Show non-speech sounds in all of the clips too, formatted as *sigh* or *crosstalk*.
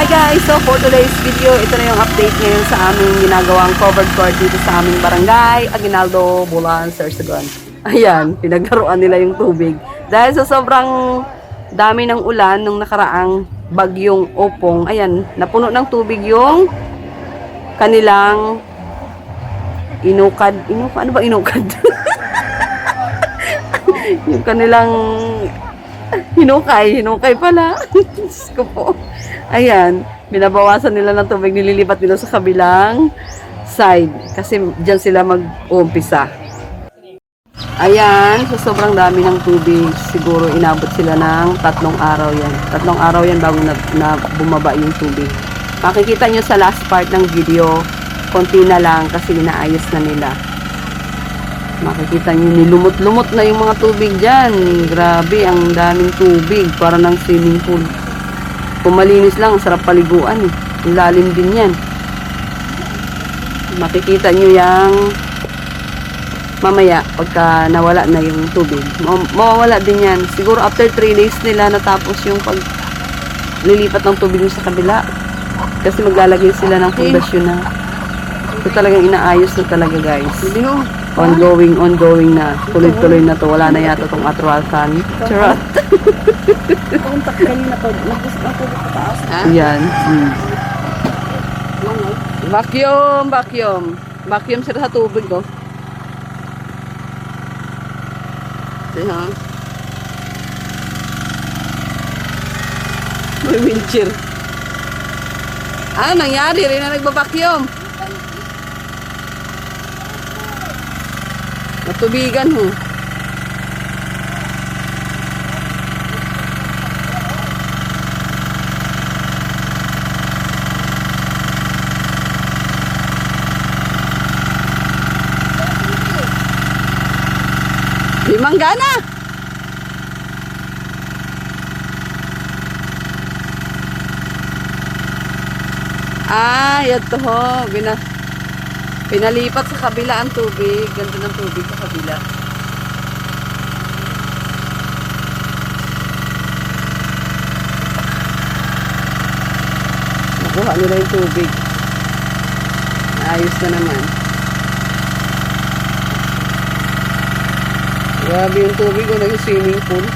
Hi guys! So for today's video, ito na yung update ngayon sa aming ginagawang covered court dito sa aming barangay, Aguinaldo, Bulan, Sorsogon. Ayan, pinaglaruan nila yung tubig. Dahil sa sobrang dami ng ulan nung nakaraang bagyong opong, ayan, napuno ng tubig yung kanilang inukad. Inukad? Ano ba inukad? *laughs* yung kanilang hinukay. Hinukay pala. *laughs* Diyos ko po. Ayan. Binabawasan nila ng tubig. Nililipat nila sa kabilang side. Kasi dyan sila mag-uumpisa. Ayan. Sa sobrang dami ng tubig, siguro inabot sila ng tatlong araw yan. Tatlong araw yan bago na, na bumaba yung tubig. Makikita nyo sa last part ng video, konti na lang kasi inaayos na nila. Makikita nyo, nilumot-lumot na yung mga tubig dyan. Grabe, ang daming tubig. Para ng swimming pool. Kung malinis lang, ang sarap paliguan eh. Ang lalim din yan. Makikita nyo yung mamaya, pagka nawala na yung tubig. Ma- mawawala din yan. Siguro after 3 days nila natapos yung pag lilipat ng tubig sa kabila. Kasi maglalagay sila ng pundasyon na. Ito talagang inaayos na talaga guys. Ongoing, ongoing na. Tuloy-tuloy na to. Wala na yata tong atrasan. Charot. *laughs* Kontak kanina pa. Nagpusok ako sa taas. Yan. Hmm. Vacuum, vacuum. Vacuum sila sa tubig, oh. Ito, ha? May wheelchair. Ano nangyari? Rin na nagbabacuum. Natubigan, ho. Limang gana. Ah, ito ho. Bina, pinalipat sa kabila ang tubig. Ganda ng tubig sa kabila. Nakuha nila yung tubig. Ayos na naman. Grabe yung tubig o naging swimming pool.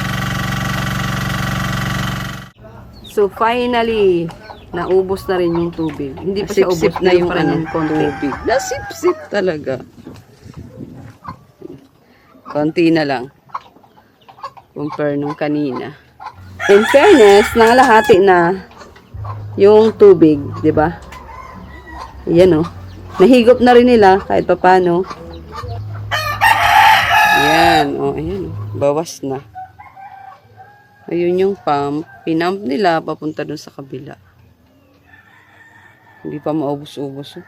So finally, naubos na rin yung tubig. Hindi pa siya ubos na yung ano, ng tubig. Nasipsip talaga. Konti na lang. Compare nung kanina. In fairness, nangalahati na yung tubig, di ba? Ayan oh. Nahigop na rin nila kahit papano. Ayan, oh, ayan. oh. Bawas na. Ayun yung pump. Pinump nila papunta dun sa kabila. Hindi pa maubos-ubos. Oh.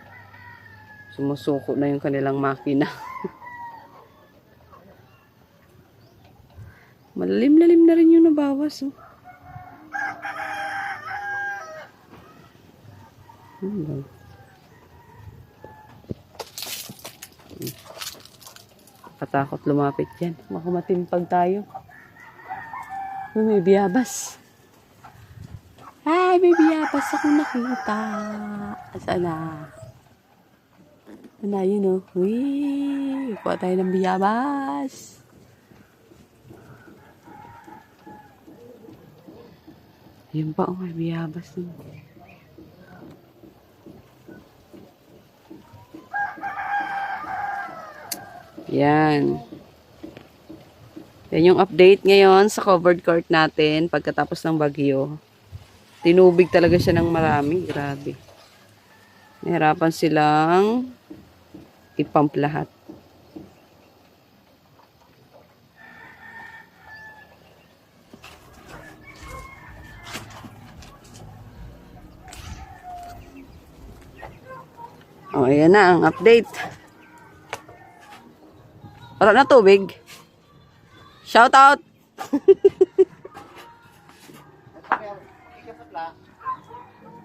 Sumusuko na yung kanilang makina. *laughs* Malalim-lalim na rin yung nabawas. Oh. Hmm. Katakot lumapit yan. Baka matimpag tayo. May biyabas. Ay, may biyabas ako nakita. Saan na? Ano yun oh. Uy, kuha tayo ng biyabas. Yun pa, oh, may biyabas. Oh. Yan. Yan yung update ngayon sa covered court natin pagkatapos ng bagyo. Tinubig talaga siya ng marami. Grabe. Nahirapan silang ipump lahat. O, oh, ayan na ang update. Wala na tubig. Shout out. *laughs*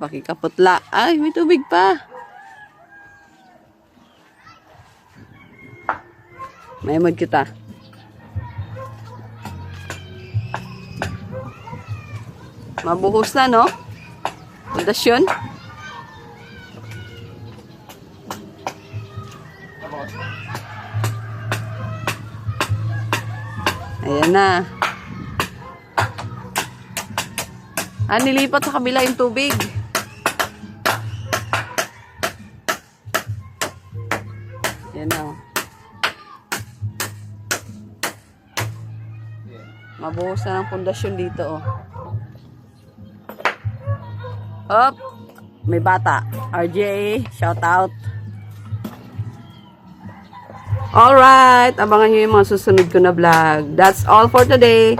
Pakikaputla. Ay, may tubig pa. May mod kita. Mabuhos na, no? Pundasyon. Ayan na. Ah, nilipat sa kabila yung tubig. Yan na. oh. Mabuhos na ng pundasyon dito, oh. Hop! May bata. RJ, shout out. Alright, abangan nyo yung mga susunod ko na vlog. That's all for today.